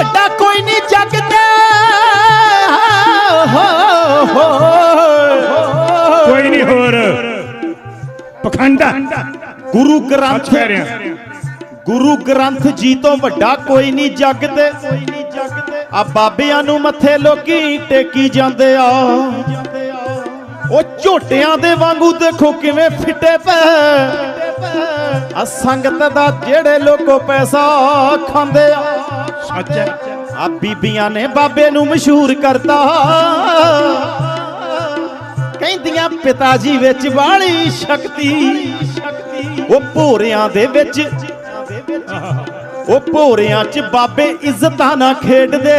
ਵੱਡਾ ਕੋਈ ਨਹੀਂ ਜੱਗ ਤੇ ਕੋਈ ਨਹੀਂ ਹੋਰ। ਪਖੰਡਾ ਗੁਰੂ ਗ੍ਰੰਥ ਗੁਰੂ ਗ੍ਰੰਥ ਜੀ ਤੋਂ ਵੱਡਾ ਕੋਈ ਨਹੀਂ ਜੱਗ ਤੇ ਆ ਬਾਬਿਆਂ ਨੂੰ ਮੱਥੇ ਲੋਕੀ ਟੇਕੀ ਜਾਂਦੇ ਆ। ਉਹ ਝੋਟਿਆਂ ਦੇ ਵਾਂਗੂ ਦੇਖੋ ਕਿਵੇਂ ਫਿੱਟੇ ਪੈ ਆ ਸੰਗਤ ਦਾ ਜਿਹੜੇ ਲੋਕੋ ਪੈਸਾ ਖਾਂਦੇ ਆ। ਸੱਚ ਆ ਬੀਬੀਆਂ ਨੇ ਬਾਬੇ ਨੂੰ ਮਸ਼ਹੂਰ ਕਰਤਾ। ਕਹਿੰਦੀਆਂ ਪਿਤਾ ਜੀ ਵਿੱਚ ਵਾਲੀ ਸ਼ਕਤੀ। ਉਹ ਭੋਰਿਆਂ ਦੇ ਵਿੱਚ। ਉਹ ਭੋਰਿਆਂ 'ਚ ਬਾਬੇ ਇੱਜ਼ਤਾਂ ਨਾ ਖੇਡਦੇ।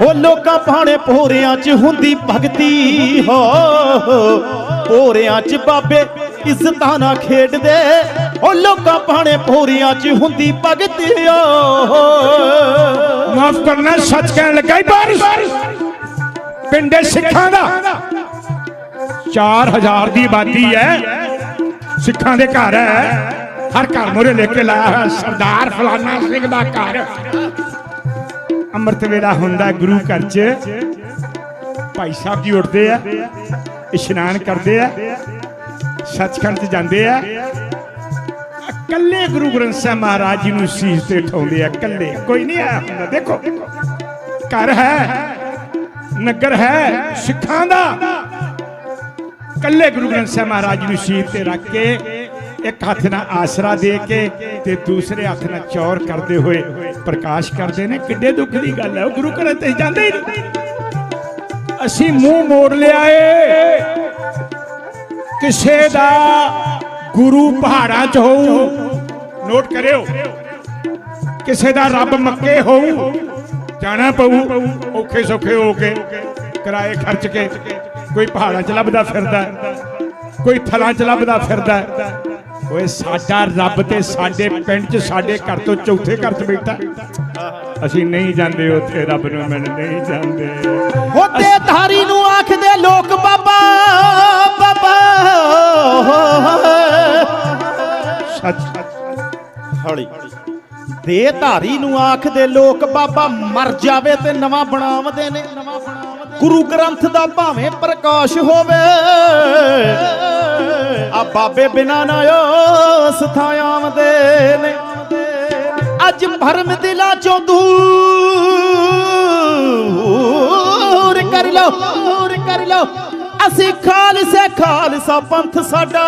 ਉਹ ਲੋਕਾਂ ਭਾਣੇ ਭੋਰਿਆਂ 'ਚ ਹੁੰਦੀ ਭਗਤੀ। ਹੋ। ਭੋਰਿਆਂ 'ਚ ਬਾਬੇ ਇੱਜ਼ਤਾਂ ਨਾ ਖੇਡਦੇ, ਉਹ ਲੋਕਾਂ ਭਾਣੇ ਭੋਰਿਆਂ 'ਚ ਹੁੰਦੀ ਭਗਤੀ ਓ। ਮਾਫ ਕਰਨਾ ਸੱਚ ਕਹਿਣ ਲੱਗਾ ਹੀ ਬਾਰਿਸ਼। ਪਿੰਡੇ ਸਿੱਖਾਂ ਦਾ। 4000 ਦੀ ਆਬਾਦੀ ਹੈ। ਸਿੱਖਾਂ ਦੇ ਘਰ ਹੈ। ਹਰ ਘਰ ਮੋਰੇ ਲੈ ਕੇ ਲਾਇਆ ਹੋਇਆ ਸਰਦਾਰ ਫਲਾਨਾ ਸਿੰਘ ਦਾ ਘਰ। ਅੰਮ੍ਰਿਤ ਵੇਲਾ ਹੁੰਦਾ ਗੁਰੂ ਘਰ 'ਚ। ਭਾਈ ਸਾਹਿਬ ਜੀ ਉੱਠਦੇ ਆ, ਇਸ਼ਨਾਨ ਕਰਦੇ ਆ। ਸੱਚਖੰਡ 'ਚ ਜਾਂਦੇ ਆ। ਕੱਲੇ ਗੁਰੂ ਗ੍ਰੰਥ ਸਾਹਿਬ ਮਹਾਰਾਜ ਜੀ ਨੂੰ ਸੀਸ ਤੇ ਠਾਉਂਦੇ ਆ ਕੱਲੇ ਕੋਈ ਨਹੀਂ ਆਇਆ ਹੁੰਦਾ। ਦੇਖੋ, ਘਰ ਹੈ, ਨਗਰ ਹੈ, ਸਿੱਖਾਂ ਦਾ। ਕੱਲੇ ਗੁਰੂ ਗ੍ਰੰਥ ਸਾਹਿਬ ਮਹਾਰਾਜ ਜੀ ਨੂੰ ਸੀਸ ਤੇ ਰੱਖ ਕੇ, ਇੱਕ ਹੱਥ ਨਾਲ ਆਸਰਾ ਦੇ ਕੇ ਤੇ ਦੂਸਰੇ ਹੱਥ ਨਾਲ ਚੌਰ ਕਰਦੇ ਹੋਏ ਪ੍ਰਕਾਸ਼ ਕਰਦੇ ਨੇ। ਕਿੱਡੇ ਦੁੱਖ ਦੀ ਗੱਲ ਹੈ। ਉਹ ਗੁਰੂ ਘਰ ਤੇ ਜਾਂਦੇ ਹੀ ਨਹੀਂ। ਅਸੀਂ ਮੂੰਹ ਮੋੜ ਲਿਆ ਏ ਕਿਸੇ ਦਾ ਗੁਰੂ ਪਹਾੜਾਂ 'ਚ ਹੋਊ, ਨੋਟ ਕਰਿਓ, ਕਿਸੇ ਦਾ ਰੱਬ ਮੱਕੇ ਹੋਊ, ਜਾਣਾ ਪਊ, ਔਖੇ ਸੌਖੇ ਹੋ ਕੇ, ਕਿਰਾਏ ਖਰਚ ਕੇ, ਕੋਈ ਪਹਾੜਾਂ 'ਚ ਲੱਭਦਾ ਫਿਰਦਾ, ਕੋਈ ਥਲਾਂ 'ਚ ਲੱਭਦਾ ਫਿਰਦਾ। ਓਏ ਸਾਡਾ ਰੱਬ ਤੇ ਸਾਡੇ ਪਿੰਡ 'ਚ, ਸਾਡੇ ਘਰ ਤੋਂ ਚੌਥੇ ਘਰ 'ਚ ਬੈਠਾ। ਅਸੀਂ ਨਹੀਂ ਜਾਂਦੇ ਉੱਥੇ, ਰੱਬ ਨੂੰ ਮਿਲਣ ਨਹੀਂ ਜਾਂਦੇ। ਹੋਤੇ ਧਾਰੀ ਨੂੰ ਆਖਦੇ ਲੋਕ ਹੌਲੀ। ਦੇ ਧਾਰੀ ਨੂੰ ਆਖਦੇ ਲੋਕ, ਬਾਬਾ ਮਰ ਜਾਵੇ ਤੇ ਨਵਾਂ ਬਣਾਵਦੇ ਨੇ। ਗੁਰੂ ਗ੍ਰੰਥ ਦਾ ਭਾਵੇਂ ਪ੍ਰਕਾਸ਼ ਹੋਵੇ। ਆ ਬਾਬੇ ਬਿਨਾ ਨਾ ਉਸ ਥਾਂ ਆਵਦੇ ਨੇ। ਅੱਜ ਭਰਮ ਦਿਲਾਂ ਚੋਂ ਦੂਰ ਕਰ ਲਓ। ਅਸੀਂ ਖਾਲਸੇ ਖਾਲਸਾ ਪੰਥ ਸਾਡਾ।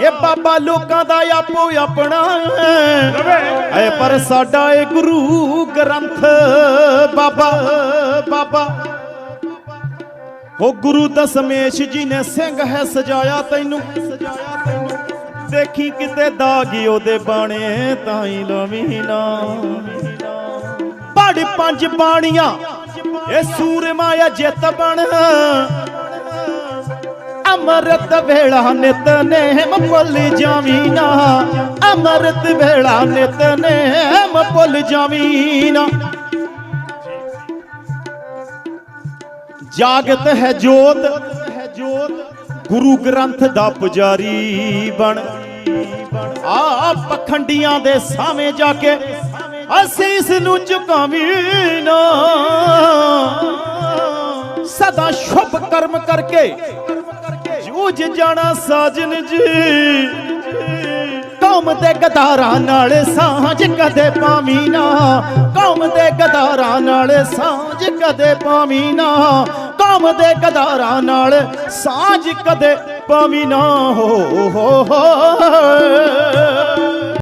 ਇਹ ਬਾਬਾ ਲੋਕਾਂ ਦਾ ਆਪੋ ਆਪਣਾ ਐ ਪਰ ਸਾਡਾ ਇਹ ਗੁਰੂ ਗ੍ਰੰਥ ਬਾਬਾ ਬਾਬਾ। ਉਹ ਗੁਰੂ ਦਸਮੇਸ਼ ਜੀ ਨੇ ਸਿੰਘ ਹੈ ਸਜਾਇਆ ਤੈਨੂੰ। ਦੇਖੀ ਕਿਤੇ ਦਾਗ ਉਹਦੇ ਬਾਣੇ ਤਾਂ ਹੀ ਲਵੀ ਨਾ। ਪੜ ਪੰਜ ਬਾਣੀਆਂ ਇਹ ਸੂਰਮਾ ਜਿੱਤ ਬਣ। ਅਮਰਤ ਵੇਲਾ ਨਿਤ ਨੇਮ ਭੁੱਲ ਜਾਵੀਂ ਨਾ। ਅਮਰਤ ਵੇਲਾ ਨਿਤ ਨੇਮ ਭੁੱਲ ਜਾਵੀਂ ਨਾ। ਜਾਗਤ ਹੈ ਜੋਤ ਹੈ ਜੋਤ ਗੁਰੂ ਗ੍ਰੰਥ ਦਾ ਪੁਜਾਰੀ ਬਣ। ਆ ਪਖੰਡੀਆਂ ਦੇ ਸਾਵੇਂ ਜਾ ਕੇ ਅਸੀਸ ਨੂੰ ਝੁਕਾਵੀਂ ਨਾ। ਸਦਾ ਸ਼ੁਭ ਕਰਮ ਕਰਕੇ ਜੂਝ ਜਾਣਾ ਸਾਜਨ ਜੀ। ਕੌਮ ਦੇ ਗਦਾਰਾਂ ਨਾਲ ਸਾਂਝ ਕਦੇ ਪਾਵੀਂ ਨਾ। ਕੌਮ ਦੇ ਗਦਾਰਾਂ ਨਾਲ ਸਾਂਝ ਕਦੇ ਪਾਵੀਂ ਨਾ। ਕੌਮ ਦੇ ਗਦਾਰਾਂ ਨਾਲ ਸਾਂਝ ਕਦੇ ਪਾਵੀਂ ਨਾ। ਹੋ ਹੋ ਹੋ।